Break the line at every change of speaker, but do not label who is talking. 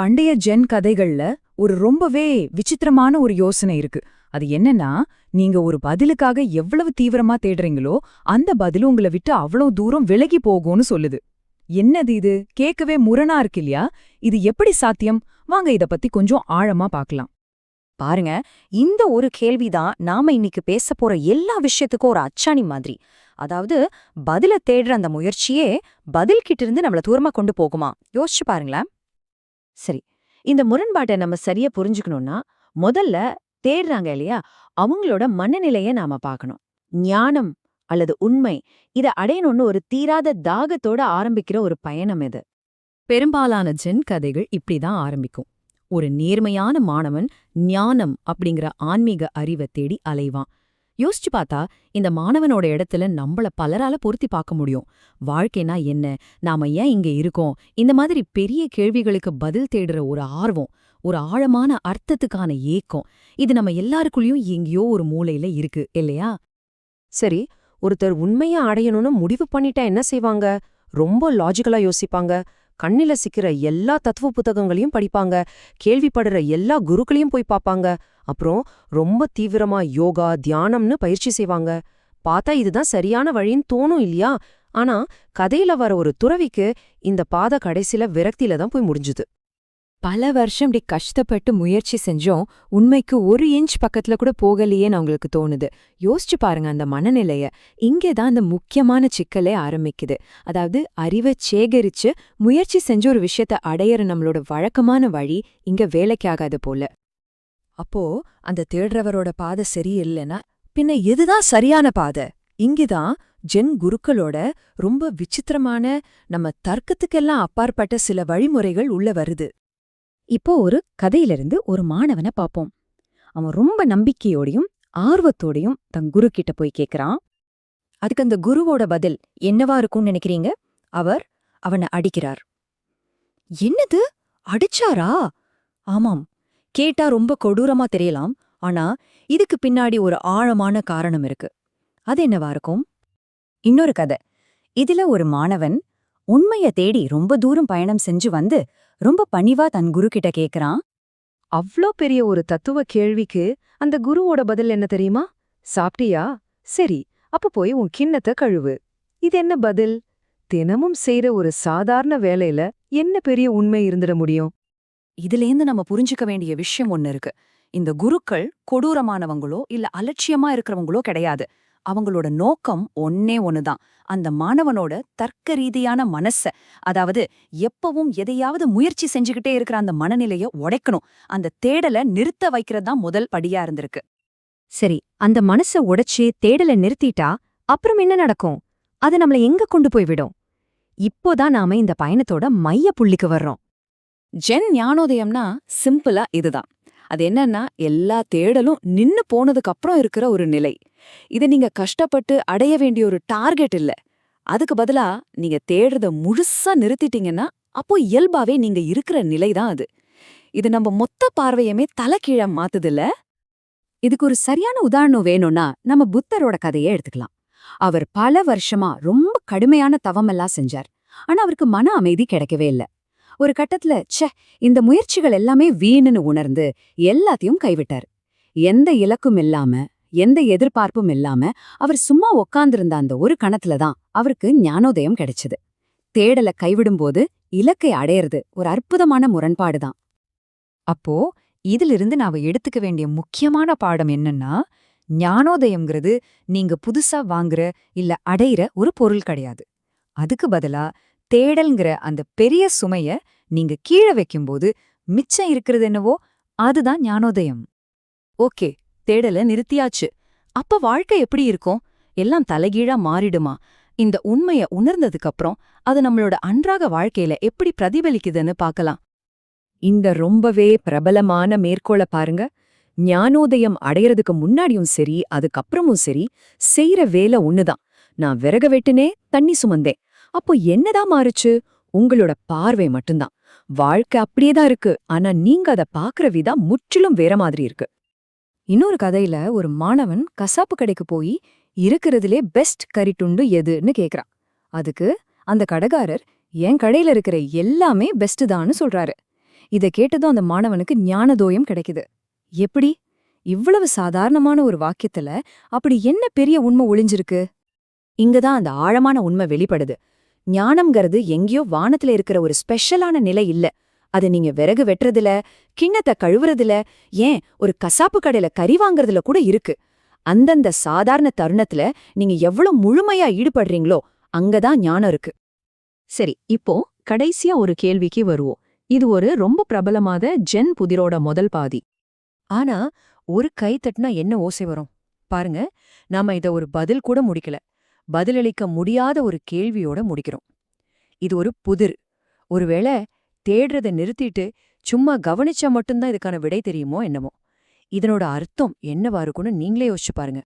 பண்டைய ஜென் கதைகள்ல ஒரு ரொம்பவே விசித்திரமான ஒரு யோசனை இருக்கு. அது என்னன்னா நீங்க ஒரு பதிலுக்காக எவ்வளவு தீவிரமா தேடுறீங்களோ அந்த பதில் உங்களை விட்டு அவ்வளவு தூரம் விலகி போகும்னு சொல்லுது. என்னது இது? கேட்கவே முரணா இருக்கு இல்லையா? இது எப்படி சாத்தியம்? வாங்க இத பத்தி கொஞ்சம் ஆழமா பார்க்கலாம்
பாருங்க இந்த ஒரு கேள்விதான் நாம இன்னைக்கு பேச போற எல்லா விஷயத்துக்கும் ஒரு அச்சாணி மாதிரி. அதாவது பதில தேடுற அந்த முயற்சியே பதில் கிட்ட இருந்து நம்மள தூரமா கொண்டு போகுமா? யோசிச்சு பாருங்களேன். சரி இந்த முரண்பாட்டை நம்ம சரியா புரிஞ்சுக்கணும்னா முதல்ல தேடுறாங்க இல்லையா அவங்களோட மனநிலையை நாம பார்க்கணும். ஞானம் அல்லது உண்மை இத அடையணும்னு ஒரு தீராத தாகத்தோட ஆரம்பிக்கிற ஒரு பயணம் இது.
பெரும்பாலான ஜென் கதைகள் இப்படிதான் ஆரம்பிக்கும். ஒரு நேர்மையான மாணவன் ஞானம் அப்படிங்கிற ஆன்மீக அறிவை தேடி அலைவான். யோசிச்சு பார்த்தா இந்த மாணவனோட இடத்துல நம்மள பலரால பொருத்தி பார்க்க முடியும். வாழ்க்கைனா என்ன? நாம ஏன் இங்க இருக்கோம்? இந்த மாதிரி பெரிய கேள்விகளுக்கு பதில் தேடுற ஒரு ஆர்வம் ஒரு ஆழமான அர்த்தத்துக்கான ஏக்கம் இது நம்ம எல்லாருக்குள்ளயும் எங்கேயோ ஒரு மூலையில இருக்கு இல்லையா?
சரி ஒருத்தர் உண்மையா அடையணும்னு முடிவு பண்ணிட்டா என்ன செய்வாங்க? ரொம்ப லாஜிக்கலா யோசிப்பாங்க. கண்ணில சிக்கிற எல்லா தத்துவ புத்தகங்களையும் படிப்பாங்க. கேள்விப்படுற எல்லா குருக்களையும் போய் பாப்பாங்க. அப்புறம் ரொம்ப தீவிரமா யோகா தியானம்னு பயிற்சி செய்வாங்க. பார்த்தா இதுதான் சரியான வழின்னு தோணும் இல்லையா? ஆனா கதையில வர ஒரு துறவிக்கு இந்த பாதை கடைசில விரக்தியில தான் போய் முடிஞ்சுது.
பல வருஷம் இப்படி கஷ்டப்பட்டு முயற்சி செஞ்சோம். உண்மைக்கு ஒரு இன்ச் பக்கத்துல கூட போகலையேன்னு அவங்களுக்கு தோணுது. யோசிச்சு பாருங்க அந்த மனநிலைய. இங்கே தான் அந்த முக்கியமான சிக்கலே ஆரம்பிக்குது. அதாவது அறிவை சேகரிச்சு முயற்சி செஞ்ச ஒரு விஷயத்த அடையற நம்மளோட வழக்கமான வழி இங்க வேலைக்காகாது போல.
அப்போ அந்த தேடுறவரோட பாதை சரியில்லைன்னா பின்ன எதுதான் சரியான பாதை? இங்குதான் ஜென் குருக்களோட ரொம்ப விசித்திரமான நம்ம தர்க்கத்துக்கெல்லாம் அப்பாற்பட்ட சில வழிமுறைகள் உள்ள வருது.
இப்போ ஒரு கதையிலிருந்து ஒரு மாணவனை பாப்போம். அவன் ரொம்ப நம்பிக்கையோடையும் ஆர்வத்தோடையும் தன் குரு கிட்ட போய் கேக்குறான். அதுக்கு அந்த குருவோட பதில் என்னவா இருக்கும்னு நினைக்கிறீங்க? அவர் அவனை அடிக்கிறார். என்னது? அடிச்சாரா? ஆமாம். கேட்டா ரொம்ப கொடூரமா தெரியலாம். ஆனா இதுக்கு பின்னாடி ஒரு ஆழமான காரணம் இருக்கு. அது என்னவா இருக்கும்? இன்னொரு கதை. இதுல ஒரு மாணவன் உண்மைய தேடி ரொம்ப தூரம் பயணம் செஞ்சு வந்து ரொம்ப பணிவா தன் குரு கிட்ட கேக்குறான்.
அவ்ளோ பெரிய ஒரு தத்துவ கேள்விக்கு அந்த குருவோட பதில் என்ன தெரியுமா? சாப்பிட்டியா? சரி அப்ப போய் உன் கிண்ணத்தை கழுவு. இது என்ன பதில்? தினமும் செய்யற ஒரு சாதாரண வேலையில என்ன பெரிய உண்மை இருந்துட முடியும்?
இதுலேந்து நம்ம புரிஞ்சுக்க வேண்டிய விஷயம் ஒண்ணு இருக்கு. இந்த குருக்கள் கொடூரமானவங்களோ இல்ல அலட்சியமா இருக்கிறவங்களோ கிடையாது. அவங்களோட நோக்கம் ஒன்னே ஒன்னுதான் அந்த மாணவனோட தர்க்க ரீதியான மனச அதாவது எப்பவும் எதையாவது முயற்சி செஞ்சுக்கிட்டே இருக்கிற அந்த மனநிலைய உடைக்கணும். அந்த தேடலை நிறுத்த வைக்கிறதான் முதல் படியா இருந்திருக்கு. சரி அந்த மனச உடைச்சு தேடலை நிறுத்திட்டா அப்புறம் என்ன நடக்கும்? அது நம்மள எங்க கொண்டு போய் விடும்? இப்போதான் நாம இந்த பயணத்தோட மைய புள்ளிக்கு வர்றோம். ஜென் ஞானோதயம்னா சிம்பிளா இதுதான். அது என்னன்னா எல்லா தேடலும் நின்னு போனதுக்கு அப்புறம் இருக்கிற ஒரு நிலை. இத நீங்க கஷ்டப்பட்டு அடைய வேண்டிய ஒரு டார்கெட் இல்ல. அதுக்கு பதிலா நீங்க தேடுறத முழுசா நிறுத்திட்டீங்கன்னா அப்போ இயல்பாவே நீங்க இருக்கிற நிலை தான் அது. இது நம்ம மொத்த பார்வையுமே தலைகீழ மாத்துதுல்ல? இதுக்கு ஒரு சரியான உதாரணம் வேணும்னா நம்ம புத்தரோட கதையே எடுத்துக்கலாம். அவர் பல வருஷமா ரொம்ப கடுமையான தவமெல்லாம் செஞ்சார். ஆனா அவருக்கு மன அமைதி கிடைக்கவே இல்ல. ஒரு கட்டத்துல ச்சே இந்த முயற்சிகள் எல்லாமே வீணுன்னு உணர்ந்து எல்லாத்தையும் கைவிட்டார். எந்த இலக்கும் இல்லாம எந்த எதிர்பார்ப்பும் இல்லாம அவர் சும்மா உக்காந்திருந்த அந்த ஒரு கணத்துல தான் அவருக்கு ஞானோதயம் கிடைச்சது. தேடலை கைவிடும்போது இலக்கை அடையறது ஒரு அற்புதமான முரண்பாடுதான்
அப்போ இதிலிருந்து நாம எடுத்துக்க வேண்டிய முக்கியமான பாடம் என்னன்னா ஞானோதயம்ங்கிறது நீங்க புதுசா வாங்குற இல்ல அடையிற ஒரு பொருள் கிடையாது. அதுக்கு பதிலா தேடல்ங்கிற அந்த பெரிய சுமைய நீங்க கீழே வைக்கும்போது மிச்சம் இருக்கிறது என்னவோ அதுதான் ஞானோதயம்.
ஓகே தேடல நிறுத்தியாச்சு. அப்ப வாழ்க்கை எப்படி இருக்கும்? எல்லாம் தலைகீழா மாறிடுமா? இந்த உண்மைய உணர்ந்ததுக்கு அப்புறம் அது நம்மளோட அன்றாக வாழ்க்கையில எப்படி பிரதிபலிக்குதுன்னு பார்க்கலாம்.
இந்த ரொம்பவே பிரபலமான மேற்கோள பாருங்க. ஞானோதயம் அடையறதுக்கு முன்னாடியும் சரி அதுக்கப்புறமும் சரி செய்யற வேலை ஒண்ணுதான். நான் விறக வெட்டுனே தண்ணி சுமந்தேன். அப்போ என்னதான் மாறுச்சு? உங்களோட பார்வை மட்டும்தான். வாழ்க்கை அப்படியே தான் இருக்கு. ஆனா நீங்க அத பாக்குற விதம் முற்றிலும் வேற மாதிரி இருக்கு. இன்னொரு கதையில ஒரு மாணவன் கசாப்பு கடைக்கு போய் இருக்கிறதுலே பெஸ்ட் கறிட்டுண்டு எதுன்னு கேக்குறான். அதுக்கு அந்த கடைக்காரர் என் கடையில இருக்கிற எல்லாமே பெஸ்ட் தான்னு சொல்றாரு. இத கேட்டதும் அந்த மாணவனுக்கு ஞானதோயம் கிடைக்குது. எப்படி? இவ்வளவு சாதாரணமான ஒரு வாக்கியத்துல அப்படி என்ன பெரிய உண்மை ஒளிஞ்சிருக்கு? இங்கதான் அந்த ஆழமான உண்மை வெளிப்படுது. ஞானம்ங்கிறது எங்கேயோ வானத்துல இருக்கிற ஒரு ஸ்பெஷலான நிலை இல்ல. அது நீங்க விறகு வெட்டுறதுல கிண்ணத்தை கழுவுறதுல ஏன் ஒரு கசாப்பு கடையில கறி வாங்குறதுல கூட இருக்கு. அந்தந்த சாதாரண தருணத்துல நீங்க எவ்வளவு முழுமையா ஈடுபடுறீங்களோ அங்கதான் ஞானம் இருக்கு.
சரி இப்போ கடைசியா ஒரு கேள்விக்கு வருவோம். இது ஒரு ரொம்ப பிரபலமாத ஜென் புதிரோட முதல் பாதி. ஆனா ஒரு கை தட்டினா என்ன ஓசை வரும்? பாருங்க நாம இத ஒரு பதில் கூட முடிக்கல. பதிலளிக்க முடியாத ஒரு கேள்வியோட முடிக்கிறோம். இது ஒரு புதிர். ஒருவேளை தேடுறத நிறுத்திட்டு சும்மா கவனிச்சா மட்டும்தான் இதுக்கான விடை தெரியுமோ என்னமோ? இதனோட அர்த்தம் என்னவா இருக்கும்னு நீங்களே யோசிச்சு பாருங்க.